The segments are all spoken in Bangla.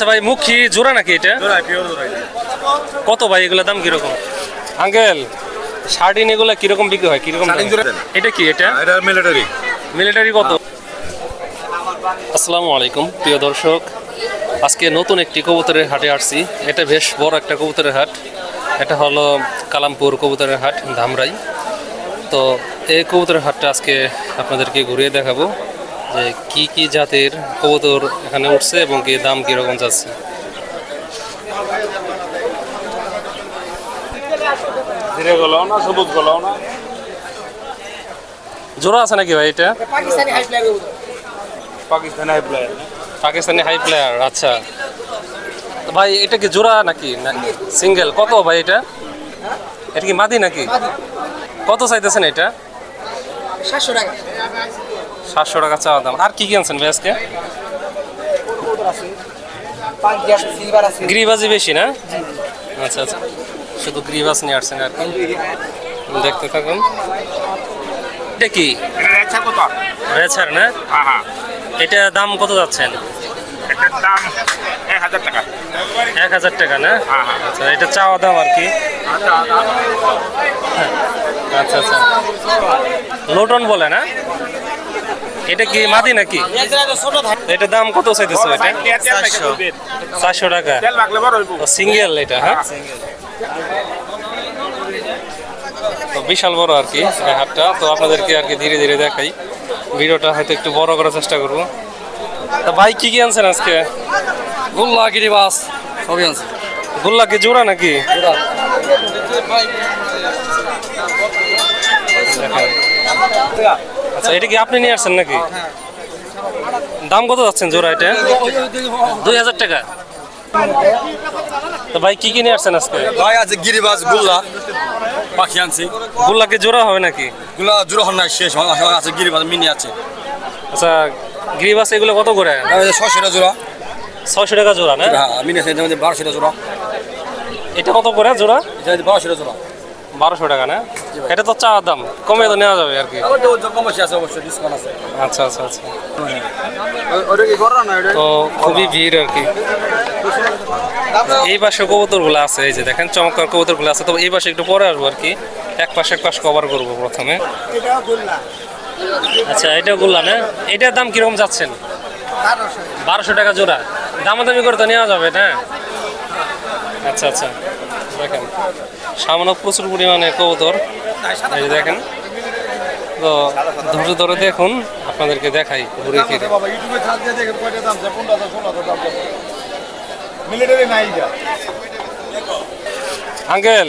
আচ্ছা ভাই মুখী জোড়া নাকি এটা? কত ভাই এগুলোর দাম কীরকম? আঙ্কেল শার্টিন এগুলো কীরকম বিক্রি হয়? কীরকম? এটা? কি এটা? এটা মিলিটারি মিলিটারি কত? আসসালামু আলাইকুম প্রিয় দর্শক। আজকে নতুন একটি কবুতরের হাটে আসছি। এটা বেশ বড় একটা কবুতরের হাট। এটা হলো কালামপুর কবুতরের হাট ধামরাই। তো এই কবুতরের হাটটা আজকে আপনাদেরকে ঘুরিয়ে দেখাবো। যে কি কি জাতের কবুতর এখানে উঠছে এবং কি দাম কীরকম যাচ্ছে? জোড়া আছে নাকি ভাই এটা? Pakistani high player Pakistani high player আচ্ছা। ভাই এটা কি জোড়া নাকি? সিঙ্গেল কত ভাই এটা? এটা কি মাদি নাকি? মাদি। কত চাইতেছেন এটা? সাতশো টাকা। সাতশো টাকা চাওয়া দাম। আর কি কি আনছেন ভাই আজকে? গ্রিবাজি বেশি না? আচ্ছা আচ্ছা। শুধু গ্রিবাস নিয়ে আসছেন আর কি। দেখতে থাকুন। এটা কি? রেছার না? এটা দাম কত যাচ্ছেন? হাজার টাকা এক হাজার টাকা না। আচ্ছা এটা চাওয়া দাম আর কি? আচ্ছা আচ্ছা। লোটন বলে না? এটা কি মাদি নাকি? এটা দাম কত চাইতেছো এটা? চারশো টাকা। সিঙ্গেল এটা হ্যাঁ? তো বিশাল বড় আর কি হাটটা। তো আপনাদেরকে আর কি ধীরে ধীরে দেখাই। ভিডিওটা হয়তো একটু বড় করার চেষ্টা করব। তা ভাই কি কি আনছেন আজকে? গোল্লা গিরিবাস সবই আছে গোল্লা কি জোড়া নাকি? দেখেন। আচ্ছা এটা কি আপনি নিয়ে আসছেন নাকি? দাম কত যাচ্ছেন জোড়া এটা? দুই হাজার টাকা। তো ভাই কি কি নিয়ে আসছেন আজকে? ভাই আছে গিরিবাস গুল্লা। পাখি আনছি। গোল্লা কি জোড়া হবে নাকি? গোল্লা জোড়া হন না শেষ আছে গিরিবাস মিনি আছে। আচ্ছা গ্রিবাস এগুলো কত করে? ছয়শোটা জোড়া। ছয়শো টাকা জোড়া না? হ্যাঁ মিনি আছে মধ্যে বারোশোটা জোড়া। এটা কত করে জোড়া? এটা মধ্যে বারোশোটা জোড়া। বারোশো টাকা না? এটা তো চাওয়ার দাম কমে তো নেওয়া যাবে আর কি। আচ্ছা আচ্ছা আচ্ছা। তো খুবই ভিড় আর কি। এই পাশে কবুতরগুলো আছে এই যে দেখেন চমৎকার কবুতরগুলো আছে। তবে এই পাশে একটু পরে আসব আর কি। এক পাশে এক পাশ কভার করব প্রথমে। আচ্ছা এটা বললাম না? এটার দাম কীরকম যাচ্ছেন? বারোশো বারোশো টাকা জোড়া। দামাদামি করে তো নেওয়া যাবে না? আচ্ছা আচ্ছা। দেখেন সামনে প্রচুর পরিমাণে কবুতর। এই দেখেন তো ধরে ধরে দেখুন আপনাদেরকে দেখাই ঘুরে ফিরে। আঙ্কেল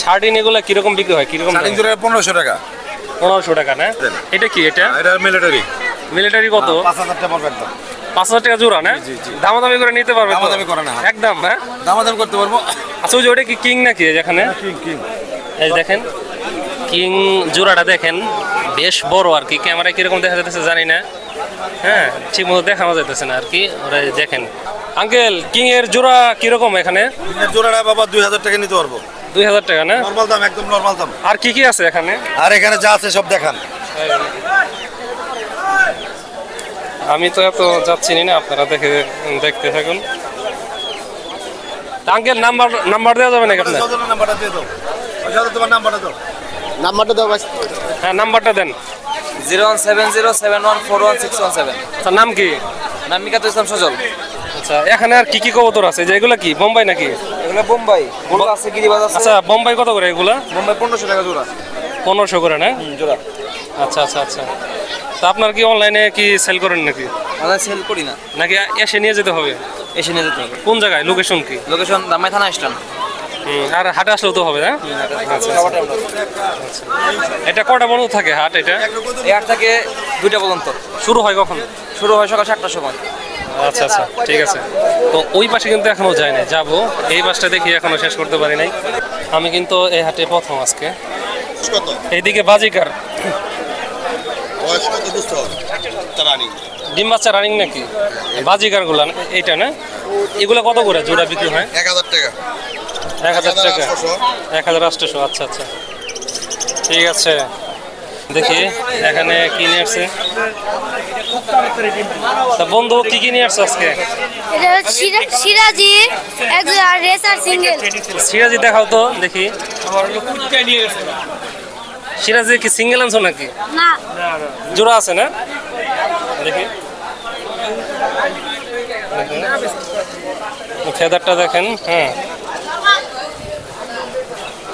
শার্টিন এগুলো কীরকম বিক্রি হয়? কীরকম পনেরোশো টাকা। পনেরোশো টাকা না? এটা কি এটা? এটা মিলিটারি মিলিটারি কত? পাঁচ হাজার টাকা একদম। পাঁচ হাজার টাকা জোড়া না। দামাদামি করে নিতে পারবে? দামাদামি করে না। একদম হ্যাঁ? দামাদাম করতে পারব। আচ্ছা ওই ওটা কি কিং নাকি যেখানে কিং কিং। এই দেখেন কিং জোড়াটা দেখেন বেশ বড় আর কি। ক্যামেরায় কীরকম দেখা যাচ্ছে জানি না। হ্যাঁ ঠিক মতো দেখানো যাইতেছে না আর কি। ওরা দেখেন। আঙ্কেল কিং এর জোড়া কীরকম এখানে? জোড়াটা বাবা দুই হাজার টাকা নিতে পারব। দুই হাজার টাকা না? নর্মাল দাম একদম নর্মাল দাম। আর কি কি আছে এখানে? আর এখানে যা আছে সব দেখান। আমি তো এত যাচ্ছি না আপনারা দেখে দেখতে থাকুন। আঙ্কেল নাম্বার নাম্বার দেওয়া যাবে নাকি আপনার? নাম্বারটা দিয়ে দাও। ওই তোমার নাম্বারটা দাও। নাম্বারটা দাও ভাই। হ্যাঁ নাম্বারটা দেন। Zero one seven zero seven one four one six one seven. তার নাম কি? নাম মিকাতুল ইসলাম সজল। আচ্ছা এখানে আর কি কি কবুতর আছে? যে এগুলা কি? বোম্বাই নাকি? এগুলো বোম্বাই। গোল্লা আছে গিরিবাজ আছে। আচ্ছা বোম্বাই কত করে এগুলা? বোম্বাই পনেরোশো টাকা জোড়া। পনেরোশো করে না? জোড়া। আচ্ছা আচ্ছা আচ্ছা। তা আপনার কি অনলাইনে কি সেল করেন নাকি? আমরা সেল করি না। নাকি এসে নিয়ে যেতে হবে? এসে নিয়ে যেতে হবে। কোন জায়গায়? লোকেশন কি? লোকেশন দামাই থানা স্ট্যান্ড হুম, আর হাটে আসলেও তো হবে না? আচ্ছা, আচ্ছা। এটা কটা বন্ধ থাকে হাট এটা? এই আট থেকে দুইটা পর্যন্ত। শুরু হয় কখন? শুরু হয় সকাল সাতটার সময়। আচ্ছা আচ্ছা ঠিক আছে। তো ওই পাশে কিন্তু এখনও যাই নাই যাব। এই বাসটা দেখি এখনও শেষ করতে পারি নাই। আমি কিন্তু এই হাটে প্রথম আজকে। কত? এইদিকে বাজিকার। বয়স কত বুঝতে হবে? ডিম বাচ্চা রানিং নাকি? এইটা না? এগুলা কত করে জোড়া বিক্রি হয়? এক হাজার টাকা। এক হাজার টাকা। 1800 এক হাজার আটশোশো আচ্ছা আচ্ছা। ঠিক আছে। দেখি এখানে কি নিয়ে আসছে। তা বন্ধু কি কি নিয়ে আসছো আজকে? সিরাজি সিরাজি দেখাও তো দেখি। আমার নিয়ে গেছে। সিরাজি কি সিঙ্গেল আনছো নাকি? না। জোড়া আছে না? দেখি। ফেদারটা দেখেন হ্যাঁ।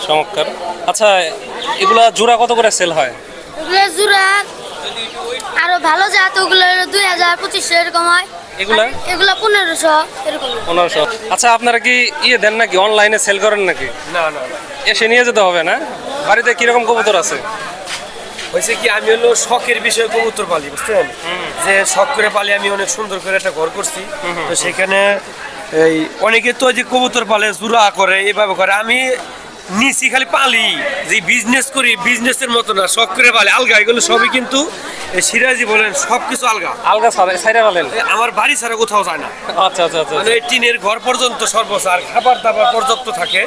চমৎকার। আচ্ছা এগুলা জোড়া কত করে সেল হয়? ওগুলো জুরা আরও ভালো জাত ওগুলো দুই হাজার পঁচিশশো এরকম হয়। এগুলা? এগুলো পনেরোশো এরকম। পনেরোশো। আচ্ছা আপনারা কি ইয়ে দেন নাকি? অনলাইনে সেল করেন নাকি? না না। এসে নিয়ে যেতে হবে না? বাড়িতে কীরকম কবুতর আছে? হয়েছে কি আমি হলো শখের বিষয়ে কবুতর পালি বুঝছেন? যে শখ করে পালি আমি অনেক সুন্দর করে একটা ঘর করছি। তো সেখানে এই অনেকে তো যে কবুতর পালে জুরা করে এভাবে করে। আমি নিচি খালি পালি যে বিজনেস করি বিজনেসের মতো না শখ করে পালি আলগা এগুলো সবই কিন্তু সিরাজি বলেন সব কিছু আলগা আলগা সাইরা বলেন আমার বাড়ি ছাড়া কোথাও যায় না। আচ্ছা আচ্ছা আচ্ছা মানে এই টিনের ঘর পর্যন্ত সর্বোচ্চ আর খাবার দাবার পর্যাপ্ত থাকে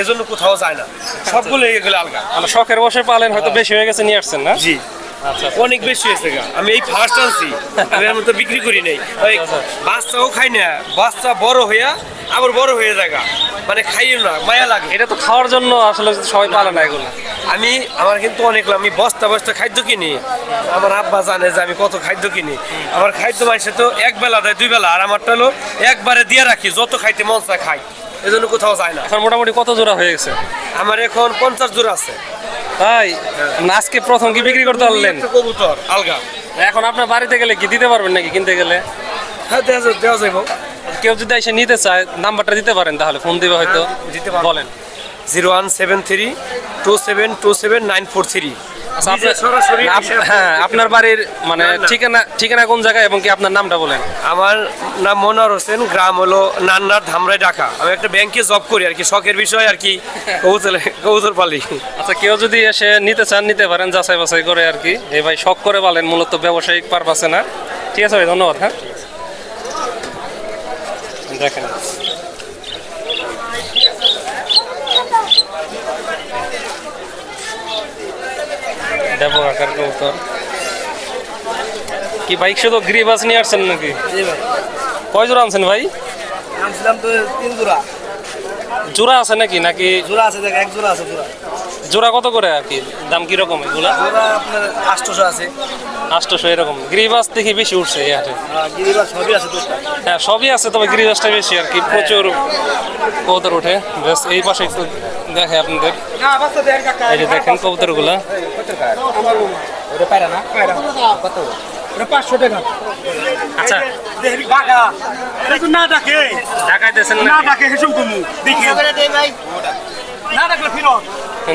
এজন্য কোথাও যায় না। সবগুলো এগুলো আলগা। মানে শখের বসে পালেন হয়তো বেশি হয়ে গেছে নিয়ে আসছেন না? জি। আচ্ছা অনেক বেশি হয়েছে গা। আমি এই ফার্স্ট আনছি। আমি এর মধ্যে বিক্রি করি নাই। ওই বাচ্চাও খাই না বাচ্চা বড় হইয়া আবার বড় হয়ে যায়। মানে খাইও না মায়া লাগে। এটা তো খাওয়ার জন্য আসলে সবাই পালে না এগুলো। আমি আমার কিন্তু অনেক আমি বস্তা বস্তা খাদ্য কিনি। আমার আব্বা জানে যে আমি কত খাদ্য কিনি। আমার খাদ্য মানুষে তো এক বেলা দেয় দুই বেলা। আর আমারটা হলো একবারে দিয়ে রাখি যত খাইতে মন চায় খাই। এজন্য কোথাও যায় না। এখন মোটামুটি কত জোড়া হয়ে গেছে? আমার এখন পঞ্চাশ জোড়া আছে। না, আজকে প্রথম কি বিক্রি করতে পারলেন? কবুতর আলগা। এখন আপনার বাড়িতে গেলে কি দিতে পারবেন নাকি কিনতে গেলে? হ্যাঁ দেওয়া দেওয়া যাইব। কেউ যদি এসে নিতে চায় নাম্বারটা দিতে পারেন তাহলে ফোন দিবে হয়তো। দিতে বলেন। Zero one seven three two seven two seven nine four three. আপনার- আপ- হ্যাঁ আপনার বাড়ির মানে। ঠিকানা ঠিকানা কোন জায়গায় এবং কি আপনার নামটা বলেন? আমার নাম মনোয়ার হোসেন গ্রাম হলো নান্নার ধামরাই ঢাকা। আমি একটা ব্যাংকে জব করি আর কি শখের বিষয় আর কি কবুতর কবুতর পালি। আচ্ছা কেউ যদি এসে নিতে চান নিতে পারেন যাচাই বাছাই করে আর কি। এ ভাই শখ করে বলেন মূলত ব্যবসায়িক পারপাসে না। ঠিক আছে ভাই ধন্যবাদ হ্যাঁ। দেখেন। দেবো আকার কবুতর। কি বাইক শুধু গ্রিবাস নিয়ে আসছেন নাকি? কয় জোড়া আনছেন ভাই? আনছিলাম তো তিন জোড়া। জোড়া আছে নাকি নাকি জোড়া আছে দেখ এক জোড়া আছে জোড়া। জোড়া কত করে আর কি? দাম কীরকম এগুলা? জোড়া আপনার আটশোশো আছে। আটশোশো এরকম। গ্রিবাস দেখি বেশি উঠছে এই হাটে। আর গিরিবাস সবই আছে হ্যাঁ সবই আছে তবে গ্রিবাসটা বেশি আর কি। প্রচুর কবুতর ওঠে। বেশ এই পাশে একটু দেখে আপনাদের। এই যে দেখেন কবুতরগুলা। ওটা পায়রা না? কত? ওটা পাঁচশো টাকা। আচ্ছা। না ডাকে। ঢাকাইতেছেন না ডাকে হেসুম তুমি দেখি। না ডাকলে ফিরত।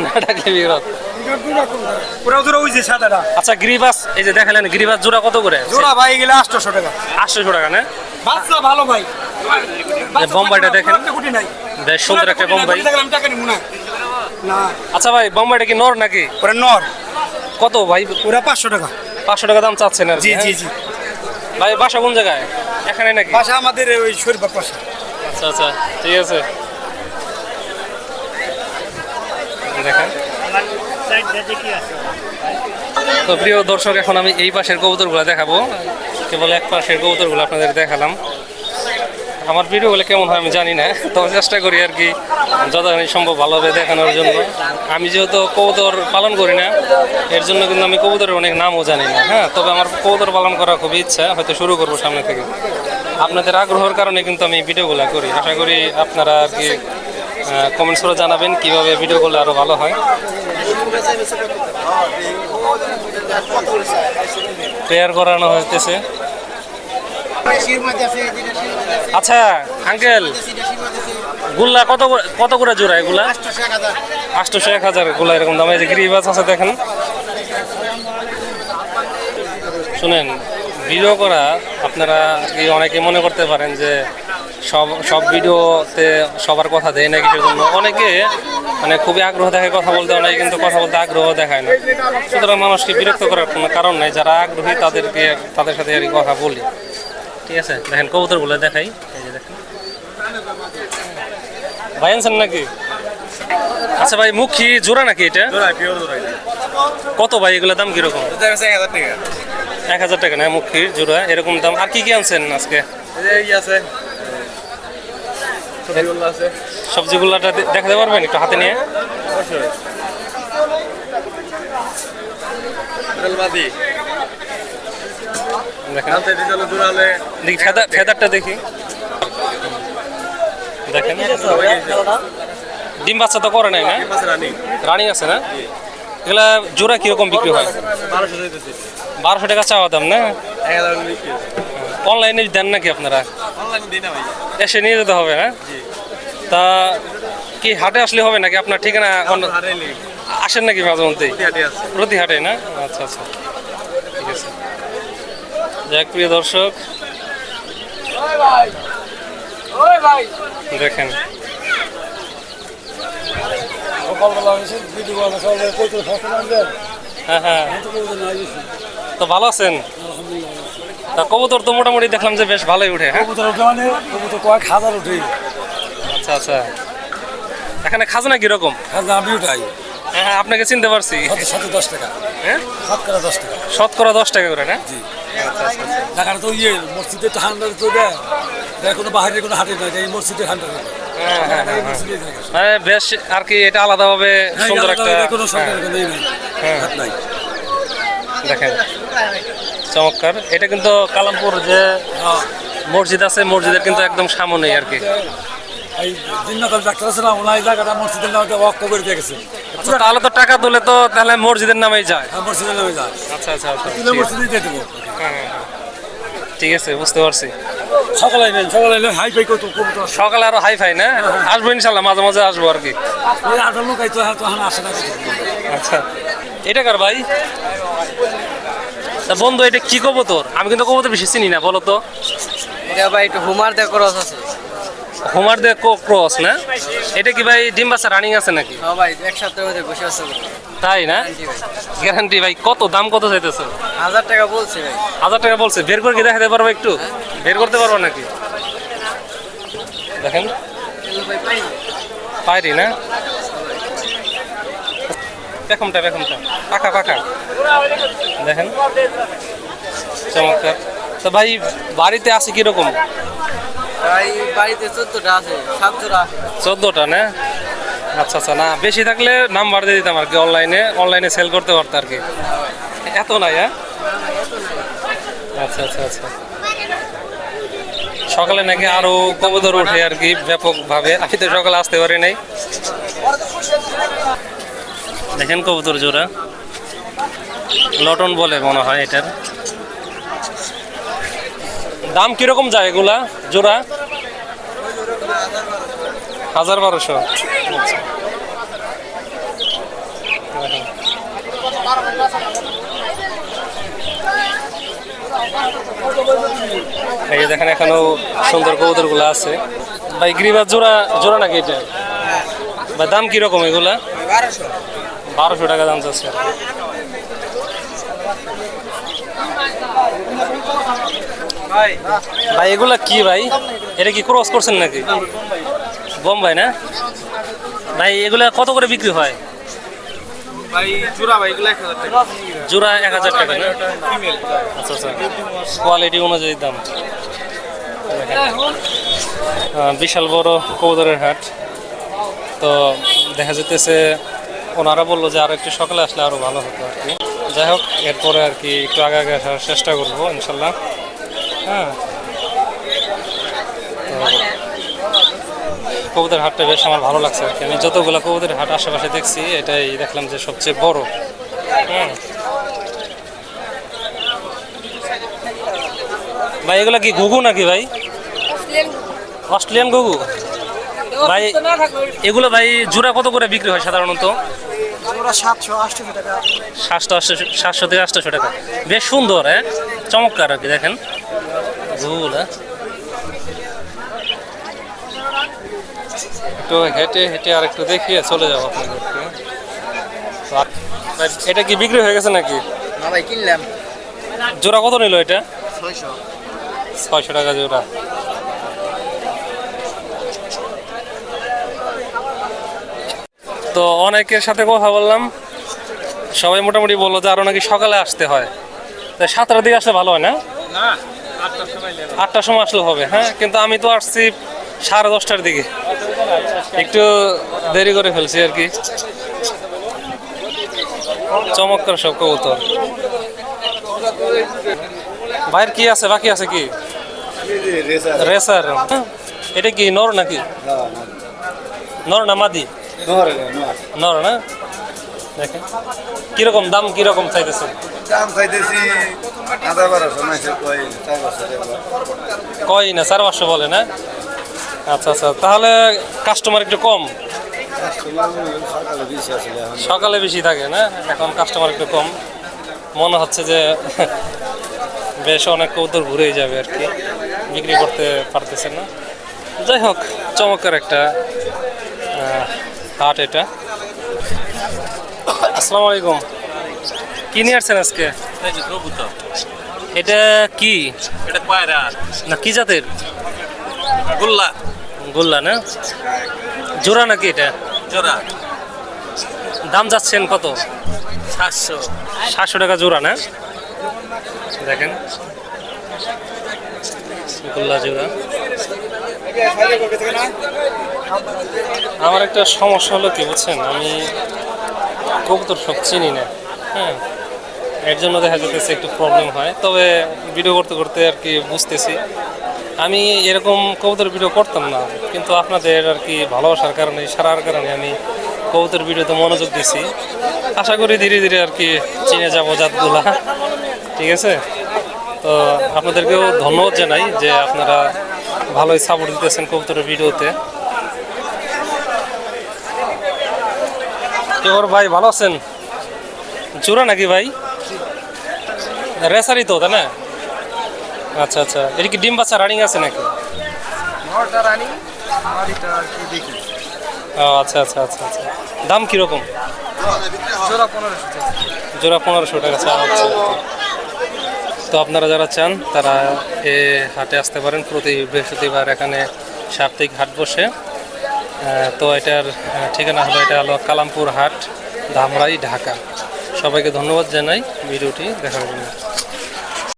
না ডাকলে বিরত ওরা ধরো ওই যে সাদাটা। আচ্ছা গ্রিবাস এই যে দেখালেন গ্রিবাস জোড়া কত করে? জোড়া ভাই গেলে আটশোশো টাকা। আটশোশো টাকা না? বাচ্চা ভালো ভাই। বোম্বাইটা দেখেন। বেশ সুন্দর একটা বোম্বাই। আমি টাকা নিব না। আচ্ছা ভাই বোম্বাইটা কি নর নাকি? ওরা নর। কত ভাই? ওরা পাঁচশো টাকা। পাঁচশো টাকা দাম চাচ্ছেন আর জি হ্যাঁ? জি জি। ভাই বাসা কোন জায়গায়? এখানে নাকি? বাসা আমাদের ওই শরীফার পাশে। আচ্ছা আচ্ছা ঠিক আছে। দেখেন। তো প্রিয় দর্শক এখন আমি এই পাশের কবুতরগুলো দেখাবো। কেবল এক পাশের কবুতরগুলো আপনাদের দেখালাম। আমার ভিডিও ভিডিওগুলো কেমন হয় আমি জানি না তবে চেষ্টা করি আর কি যতখানি সম্ভব ভালোভাবে দেখানোর জন্য। আমি যেহেতু কবুতর পালন করি না, এর জন্য কিন্তু আমি কবুতরের অনেক নামও জানি না হ্যাঁ? তবে আমার কবুতর পালন করার খুবই ইচ্ছা, হয়তো শুরু করব সামনে থেকে। আপনাদের আগ্রহের কারণে কিন্তু আমি ভিডিওগুলো করি। আশা করি আপনারা আর কি কমেন্টস করে জানাবেন কীভাবে ভিডিওগুলো আরও ভালো হয়। প্রেয়ার করানো হইতেছে। আচ্ছা আঙ্কেল, গুল্লা কত কত করে জোড়া এগুলা? আটশোশো এক হাজারগুলা এরকম দাম। এই যে গ্রিবাস আছে, দেখেন। শুনেন, ভিডিও করা আপনারা কি অনেকে মনে করতে পারেন যে সব সব ভিডিওতে সবার কথা দেয় না কিছুর জন্য। অনেকে মানে খুবই আগ্রহ দেখে কথা বলতে, অনেকে কিন্তু কথা বলতে আগ্রহ দেখায় না। সুতরাং মানুষকে বিরক্ত করার কোনো কারণ নাই। যারা আগ্রহী, তাদেরকে তাদের সাথে আর কথা বলি। ঠিক আছে দেখেন কবুতরগুলো দেখাই। এই যে দেখেন। ভাই আনছেন নাকি? আচ্ছা ভাই মুখী জোড়া নাকি এটা? কত ভাই এগুলোর দাম কীরকম? এক হাজার টাকা। না মুখির জোড়া এরকম দাম। আর কি কি আনছেন আজকে? সবজিগুলোটা দেখাতে পারবেন একটু হাতে নিয়ে? বেলবাদি দেখেন দূরালে দেখি ফেদার ফেদারটা দেখি। দেখেন। ডিম বাচ্চা তো করে নাই না? রানি। রানিং আছে না? এগুলা জোড়া কীরকম বিক্রি হয়? বারোশো টাকা চাওয়া দাম না? অনলাইনে দেন নাকি আপনারা? এসে নিয়ে যেতে হবে না তা কি হাটে আসলে হবে নাকি? আপনার ঠিকানা আসেন নাকি মাঝে মধ্যেই? প্রতি হাটে না? আচ্ছা আচ্ছা। যাক প্রিয় দর্শক দেখেন। হ্যাঁ হ্যাঁ। তো ভালো আছেন? তা কবুতর তো মোটামুটি দেখলাম যে বেশ ভালোই উঠে হ্যাঁ? কবুতর ওঠে মানে কবুতর কয়েক হাজার উঠে আচ্ছা আচ্ছা। এখানে খাজনা কীরকম? হাজার আমি উঠাই হ্যাঁ আপনাকে চিনতে পারছি। সাথে দশ টাকা। হ্যাঁ? সাত করে দশ টাকা। শতকরা দশ টাকা করে না? জি। ঢাকার তো ইয়ে মসজিদের তো হান্ডার তো দেয়। কোনো বাহিরের কোনো হাটে নয় এই মসজিদের হান্ডার হ্যাঁ হ্যাঁ মানে বেশ আর কি এটা আলাদাভাবে সুন্দর একটা কোনো হ্যাঁ, ইয়ে নেই হ্যাঁ। দেখেন চমৎকার। এটা কিন্তু কালামপুর যে হ্যাঁ। মসজিদ আছে মসজিদের কিন্তু একদম সামনেই আর কি। এই জিন্নাতাল ডাক্তার আছে না ওনার জায়গাটা মসজিদের নামে ওয়াক্ক করে দিয়ে গেছে। আচ্ছা, তাহলে তো টাকা তুলে তো তাহলে মসজিদের নামেই যায়। হ্যাঁ, মসজিদের নামে যায়। আচ্ছা আচ্ছা আচ্ছা তুলে ঠিক আছে। মসজিদে দিয়ে দেবো। হ্যাঁ, হ্যাঁ। ঠিক আছে বুঝতে পারছি। সকালে নেন সকালে নেন হাই ফাই কত। সকালে আরও হাই ফাই না আসব ইনশাল্লাহ মাঝে মাঝে আসব আর কি। ওই আঠারো লোক আইতো হ্যাঁ তো এখন আসে না। আচ্ছা। এটা কার ভাই? তা বন্ধু এটা কি কবুতর? আমি কিন্তু কবুতর বেশি চিনি না বলো তো। এটা ভাই একটু হুমার ক্রস আছে। হোমার দে ক্রস না? এটা কি ভাই ডিম বাচ্চা রানিং আছে নাকি? হ্যাঁ ভাই এক সপ্তাহের মধ্যে বসে আছে তাই না? গ্যারান্টি ভাই। কত দাম কত চাইতেছে? হাজার টাকা বলছে ভাই। হাজার টাকা বলছে বের করে কি দেখাতে পারব একটু? বের করতে পারব নাকি? দেখেন। ভাই পাই পায়রি না? পেখমটা পেখমটা পাকা পাকা। দেখেন। চমৎকার। তো ভাই বাড়িতে আছে কীরকম? বাড়িতে চোদ্দটা না? আচ্ছা আচ্ছা না, বেশি থাকলে নাম্বার দিয়ে দিতাম আর কি অনলাইনে অনলাইনে সেল করতে পারতো আর কি। এত নাই হ্যাঁ? আচ্ছা আচ্ছা আচ্ছা। সকালে নাকি আরও কবুতর ওঠে আর কি ব্যাপকভাবে। আমি তো সকালে আসতে পারি নাই। দেখেন কবুতর জোড়া। লটন বলে মনে হয় এটার। দাম কীরকম যায় এগুলা? জোড়া? হাজার বারোশো। এই দেখেন এখনও সুন্দর কবুতরগুলো আছে। ভাই গ্রিবার জোড়া জোড়া নাকি এটা? ভাই, দাম কীরকম এগুলা? বারোশো টাকা দাম চাচ্ছে। ভাই এগুলা কি ভাই? এটা কি ক্রস করছেন নাকি? বোম্বাই না? ভাই এগুলা কত করে বিক্রি হয়? জোড়া এক হাজার টাকা। না? আচ্ছা আচ্ছা। কোয়ালিটি অনুযায়ী দাম। বিশাল বড় কবুতরের হাট। তো দেখা যেতেছে ওনারা বলল যে আরও একটু সকালে আসলে আরও ভালো হতো আর কি। যাই হোক এরপরে আর কি একটু আগে আগে আসার চেষ্টা করব ইনশাল্লাহ। হ্যাঁ। তো কবুতর হাটটা বেশ আমার ভালো লাগছে আর কি। আমি যতগুলো কবুতরের হাট আশেপাশে দেখছি এটাই দেখলাম যে সবচেয়ে বড়। হ্যাঁ। ভাই এগুলো কি ঘুঘু নাকি ভাই? অস্ট্রেলিয়ান ঘুঘু। ভাই এগুলো ভাই জোড়া কত করে বিক্রি হয় সাধারণত? ওরা সাতশো আটশো টাকা। সাতশো আটশো সাতশো থেকে আটশোশো টাকা। বেশ সুন্দর হ্যাঁ? চমৎকার আর কি দেখেন। ঘুঘুগুলো হ্যাঁ? একটু হেঁটে হেঁটে আর একটু দেখিয়ে চলে যাব আপনাদেরকে তো আর- ভাই, এটা কি বিক্রি হয়ে গেছে নাকি? না ভাই কিনলাম। জোড়া কত নিল এটা? ছয়শো। ছয়শো টাকা জোড়া। তো অনেকের সাথে কথা বললাম সবাই মোটামুটি বলল যে আরও নাকি সকালে আসতে হয়। তাই সাতটার দিকে আসলে ভালো হয় না? না। আটটার সময় আসলে হবে হ্যাঁ? কিন্তু আমি তো আসছি সাড়ে দশটার দিকে। একটু দেরি করে ফেলছি আর কি। চমৎকার সব কবুতর। বাইরে কি আছে? বাকি আছে কি? রেসার। হ্যাঁ? এটা কি নর নাকি? নর না মাদি? নর না? দেখেন। কীরকম দাম কীরকম চাইতেছে দাম চাইতেছি কই না, চার পাঁচশো বলে না? আচ্ছা আচ্ছা তাহলে কাস্টমার একটু কম। সকালে বেশি থাকে না? এখন কাস্টমার একটু কম। মনে হচ্ছে যে বেশ অনেক কৌতর ঘুরেই যাবে আর কি। বিক্রি করতে পারতেছে না। যাই হোক, চমৎকার একটা হাট এটা। আসসালামু আলাইকুম। কি নিয়ে আসছেন আজকে? এটা কি? এটা পায়রা। না কি জাতের? গোল্লা। গোল্লা না? জোড়া নাকি এটা? জোড়া। দাম যাচ্ছেন কত? সাতশো। সাতশো টাকা জোড়া না? দেখেন। গোল্লা জোড়া। আমার একটা সমস্যা হলো কি বুঝছেন? আমি কবুতর সব চিনি না। হ্যাঁ। এর জন্য দেখা যেতেছে একটু প্রবলেম হয়। তবে ভিডিও করতে করতে আর কি বুঝতেছি। আমি এরকম কবুতর ভিডিও করতাম না, কিন্তু আপনাদের আর কি ভালোবাসার কারণে, সারার কারণে আমি কবুতর ভিডিওতে মনোযোগ দিছি। আশা করি ধীরে ধীরে আর কি চিনে যাব জাতগুলা। ঠিক আছে? তো আপনাদেরকেও ধন্যবাদ জানাই যে আপনারা ভালোই সাপোর্ট দিতেছেন কবুতরের ভিডিওতে ভাই, ভালো আছেন? জোড়া নাকি ভাই? রেসারি তো তাই না? আচ্ছা আচ্ছা। এটা কি ডিম বাচ্চা রানিং আছে নাকি? রানি দেখি। ও আচ্ছা আচ্ছা আচ্ছা আচ্ছা। দাম কীরকম? জোড়া পনেরোশো জোড়া পনেরোশো টাকা চাওয়া হচ্ছে তো আপনারা যারা চান তারা এ হাটে আসতে পারেন। প্রতি বৃহস্পতিবার এখানে সাপ্তাহিক হাট বসে। তো এটার ঠিকানা হলো এটা হলো কালামপুর হাট ধামরাই ঢাকা। সবাইকে ধন্যবাদ জানাই। ভিডিওটি দেখার জন্য।